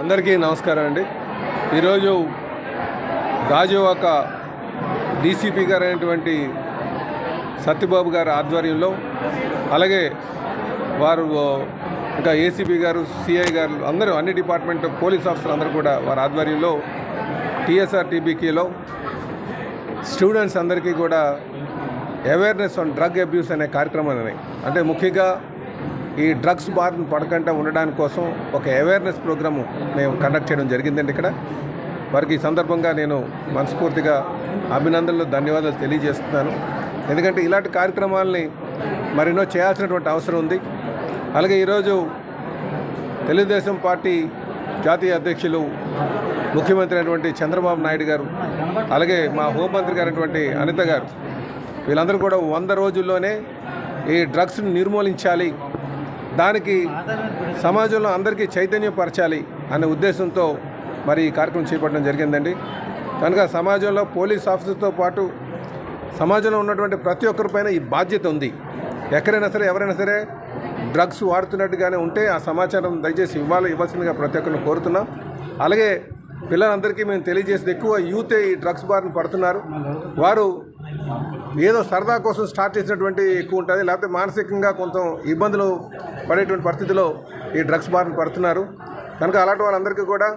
అందరికీ నమస్కారం అండి. ఈరోజు గాజువాక డీసీపీ గారు అయినటువంటి సత్యబాబు గారి ఆధ్వర్యంలో అలాగే వారు ఇంకా ఏసీపీ గారు సిఐ గారు అందరూ అన్ని డిపార్ట్మెంట్ పోలీస్ ఆఫీసర్లు అందరూ కూడా వారి ఆధ్వర్యంలో టీఎస్ఆర్ టీబీకేలో స్టూడెంట్స్ అందరికీ కూడా అవేర్నెస్ ఆన్ డ్రగ్ అబ్యూస్ అనే కార్యక్రమాన్ని అంటే ముఖ్యంగా ఈ డ్రగ్స్ బారిన పడకుండా ఉండడానికి కోసం ఒక అవేర్నెస్ ప్రోగ్రాము మేము కండక్ట్ చేయడం జరిగిందండి ఇక్కడ. వారికి ఈ సందర్భంగా నేను మనస్ఫూర్తిగా అభినందనలు ధన్యవాదాలు తెలియజేస్తున్నాను. ఎందుకంటే ఇలాంటి కార్యక్రమాలని మరెన్నో చేయాల్సినటువంటి అవసరం ఉంది. అలాగే ఈరోజు తెలుగుదేశం పార్టీ జాతీయ అధ్యక్షులు ముఖ్యమంత్రి అయినటువంటి చంద్రబాబు నాయుడు గారు అలాగే మా హోంమంత్రి గారైనటువంటి అనిత గారు వీళ్ళందరూ కూడా వంద రోజుల్లోనే ఈ డ్రగ్స్ని నిర్మూలించాలి దానికి సమాజంలో అందరికీ చైతన్యపరచాలి అనే ఉద్దేశంతో మరి ఈ కార్యక్రమం చేపట్టడం జరిగిందండి. కనుక సమాజంలో పోలీస్ ఆఫీసర్తో పాటు సమాజంలో ఉన్నటువంటి ప్రతి ఒక్కరిపైన ఈ బాధ్యత ఉంది. ఎక్కడైనా సరే ఎవరైనా సరే డ్రగ్స్ వాడుతున్నట్టుగానే ఉంటే ఆ సమాచారం దయచేసి ఇవ్వాలి ఇవ్వాల్సిందిగా ప్రతి ఒక్కరిని కోరుతున్నాం. అలాగే పిల్లలందరికీ మేము తెలియజేసేది ఎక్కువ యూతే ఈ డ్రగ్స్ బారిన పడుతున్నారు. వారు ఏదో సరదా కోసం స్టార్ట్ చేసినటువంటి ఎక్కువ ఉంటుంది. లేకపోతే మానసికంగా కొంత ఇబ్బందులు పడేటువంటి పరిస్థితిలో ఈ డ్రగ్స్ బారిన పడుతున్నారు. కనుక అలాంటి వాళ్ళందరికీ కూడా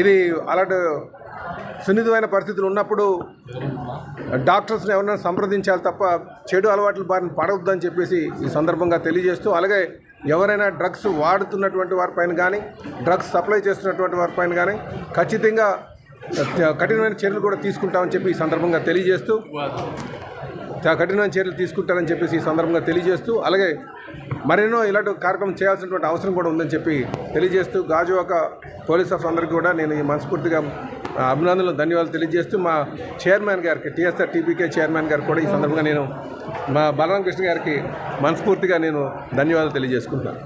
ఇది అలాంటి సున్నితమైన పరిస్థితులు ఉన్నప్పుడు డాక్టర్స్ని ఎవరైనా సంప్రదించాలి తప్ప చెడు అలవాట్ల బారిన పడవద్దని చెప్పేసి ఈ సందర్భంగా తెలియజేస్తూ అలాగే ఎవరైనా డ్రగ్స్ వాడుతున్నటువంటి వారిపైన కానీ డ్రగ్స్ సప్లై చేస్తున్నటువంటి వారిపైన కానీ ఖచ్చితంగా కఠినమైన చర్యలు కూడా తీసుకుంటామని చెప్పి ఈ సందర్భంగా తెలియజేస్తూ కఠినమైన చర్యలు తీసుకుంటారని చెప్పేసి ఈ సందర్భంగా తెలియజేస్తూ అలాగే మరెన్నో ఇలాంటి కార్యక్రమం చేయాల్సినటువంటి అవసరం కూడా ఉందని చెప్పి తెలియజేస్తూ గాజువాక పోలీస్ ఆఫీసర్ అందరికీ కూడా నేను ఈ మనస్ఫూర్తిగా అభినందనలు ధన్యవాదాలు తెలియజేస్తూ మా చైర్మన్ గారికి టీఎస్ఆర్ టీపీకే చైర్మన్ గారికి కూడా ఈ సందర్భంగా నేను మా బలరామకృష్ణ గారికి మనస్ఫూర్తిగా నేను ధన్యవాదాలు తెలియజేసుకుంటున్నాను.